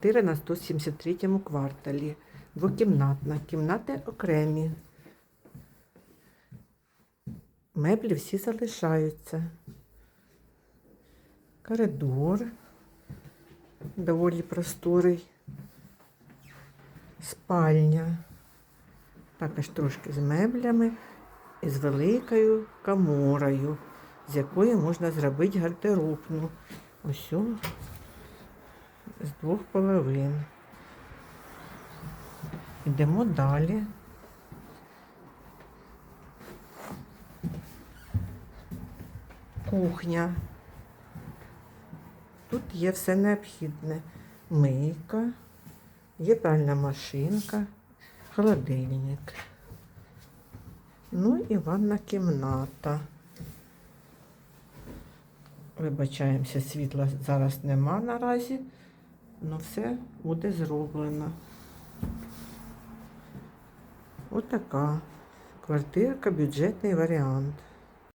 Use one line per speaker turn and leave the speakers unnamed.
Квартира на 173 кварталі. Двокімнатна. Кімнати окремі. Меблі всі залишаються. Коридор. Доволі просторий. Спальня. Також трошки з меблями і з великою каморою, з якої можна зробити гардеробну. Ось з двох половин. Йдемо далі. Кухня. Тут є все необхідне. Мийка, є пральна машинка, холодильник. Ну і ванна кімната. Вибачаємося, світла зараз нема наразі, але все буде зроблено. Отака квартирка, бюджетний варіант.